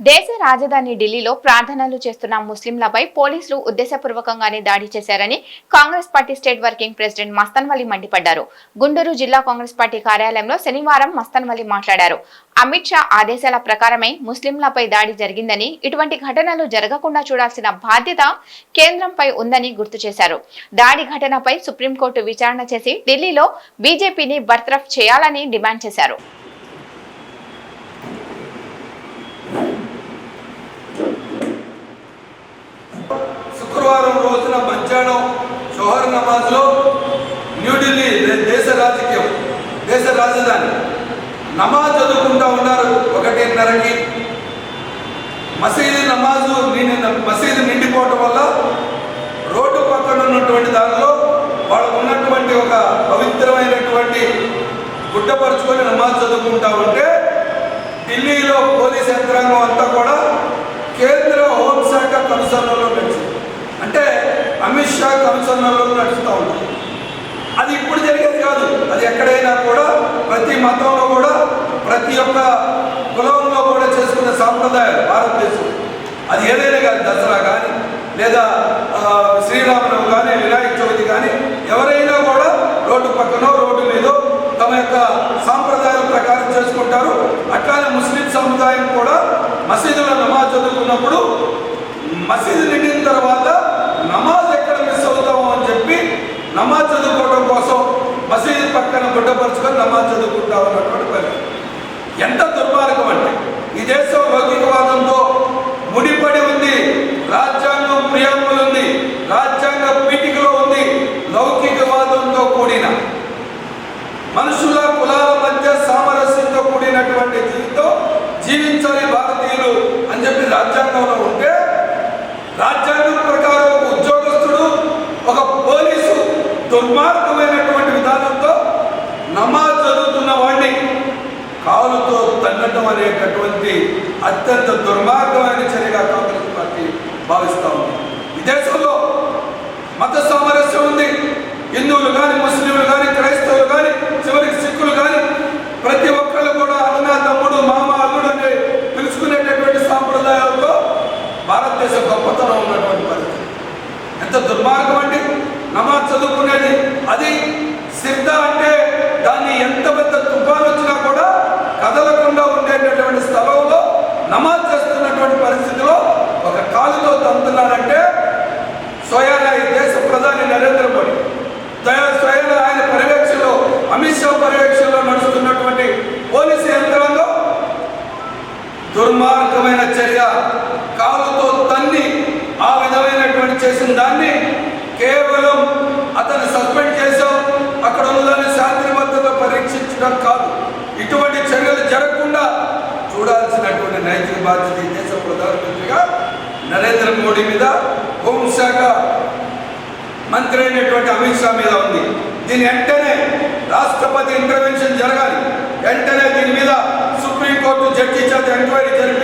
దేశ రాజధాని ఢిల్లీలో ప్రార్థనలు చేస్తున్న ముస్లింలపై పోలీసులు ఉద్దేశపూర్వకంగానే దాడి చేశారని Congress party state working president Mastanvali మండిపడ్డారు. గుంటూరు జిల్లా కాంగ్రెస్ పార్టీ కార్యాలయంలో శనివారం మస్తన్వలి మాట్లాడారు. అమిత్ షా ఆదేశాల ప్రకారమే ముస్లింలపై దాడి జరిగిందని ఇటువంటి ఘటనలు జరగకుండా చూడాల్సిన బాధ్యత కేంద్రంపై ఉందని గుర్తు చేశారు. దాడి ఘటనపై సుప్రీంకోర్టు విచారణ చేసి ఢిల్లీలో బీజేపీని బర్తరఫ్ చేయాలని డిమాండ్ చేశారు. జోహర్ నమాజ్లో న్యూఢిల్లీ దేశ రాజకీయం దేశ రాజధాని. నమాజ్ చదువుకుంటా ఉన్నారు ఒకటిన్నరకి. మసీదు నమాజు మసీదు నిండిపోవటం వల్ల రోడ్డు పక్కన ఉన్నటువంటి దానిలో వాళ్ళకు ఉన్నటువంటి ఒక పవిత్రమైనటువంటి గుడ్డపరుచుకొని నమాజ్ చదువుకుంటా ఉంటే ఢిల్లీలో పోలీస్ యంత్రాంగం అంతా కూడా కేంద్ర హోంశాఖ కనుసరణలో అమిత్ నడుస్తూ ఉంటుంది అది ఇప్పుడు జరిగేది కాదు. అది ఎక్కడైనా కూడా ప్రతి మతంలో కూడా ప్రతి ఒక్క కులంలో కూడా చేసుకునే సాంప్రదాయం భారతదేశం. అది ఏదైనా కానీ దసరా కానీ లేదా ఆ, కానీ వినాయక చవితి కానీ ఎవరైనా కూడా రోడ్డు పక్కన రోడ్డు మీద తమ యొక్క సాంప్రదాయం ప్రకారం చేసుకుంటారు. అట్లానే ముస్లిం సముదాయం కూడా మసీదులో నమాజ్ చదువుకున్నప్పుడు మసీదు నిండిన తర్వాత నమాజ్ ఎక్కడ మిస్ అవుతామో అని చెప్పి నమాజ్ చదువుకోవడం కోసం మసీదు పక్కన గుడ్డపరుచుకొని నమాజ్ చదువుకుంటా అన్నటువంటి పరిస్థితి. ఎంత దుర్మార్గం అంటే ఈ దేశం లౌకికవాదంతో ముడిపడి ఉంది రాజ్యాంగం ప్రియాంబుల్ ఉంది రాజ్యాంగ పీఠికలో ఉంది లౌకికవాదంతో కూడిన మనుషుల కులాల మధ్య సామరస్యంతో కూడినటువంటి జీవితం జీవించాలి భారతీయులు అని చెప్పి రాజ్యాంగంలో ఉంటే రాజ్యాంగ ప్రకారం ఒక ఉద్యోగస్తుడు ఒక పోలీసు దుర్మార్గమైనటువంటి విధానంతో నమాజ్ చదువుతున్న వాడిని కాలుతో తన్నటం అనేటటువంటి అత్యంత దుర్మార్గమైన చర్యగా కాంగ్రెస్ పార్టీ భావిస్తూ ఉంది. ఈ దేశంలో మత సామరస్యం ఉంది. హిందువులుగా కానీ ముస్లింలు కానీ క్రైస్తవులు కానీ చివరికి సిక్కులు కానీ ప్రతి ఒక్కళ్ళు కూడా అన్న తమ్ముడు మామ అల్లుడు అని పిలుచుకునేటటువంటి సాంప్రదాయాలతో భారతదేశం గొప్పతనం ఉన్నటువంటి పరిస్థితి ఎంత దుర్మార్గం అండి నమాజ్ చదువుకునేది. అది సిద్ధ అంటే దాన్ని ఎంత పెద్ద తుఫాను వచ్చినా కూడా కదలకుండా ఉండేటటువంటి స్థలంలో నమాజ్ చేస్తున్నటువంటి పరిస్థితిలో ఒక కాలుతో తంతున్నారంటే స్వయాన ఈ దేశ ప్రధాని నరేంద్ర మోడీ. స్వయాన ఆయన పర్యవేక్షణలో అమిత్ షా పర్యవేక్షణలో నడుస్తున్నటువంటి పోలీసు యంత్రాంగం దుర్మార్గమైన చర్య. బాధ్యత ఈ దేశ ప్రధానమంత్రిగా నరేంద్ర మోడీ మీద హోంశాఖ మంత్రి అయినటువంటి అమిత్ షా మీద ఉంది. దీని వెంటనే రాష్ట్రపతి ఇంటర్వెన్షన్ జరగాలి. వెంటనే దీని మీద సుప్రీంకోర్టు జడ్జి చేత ఎంక్వైరీ జరిపి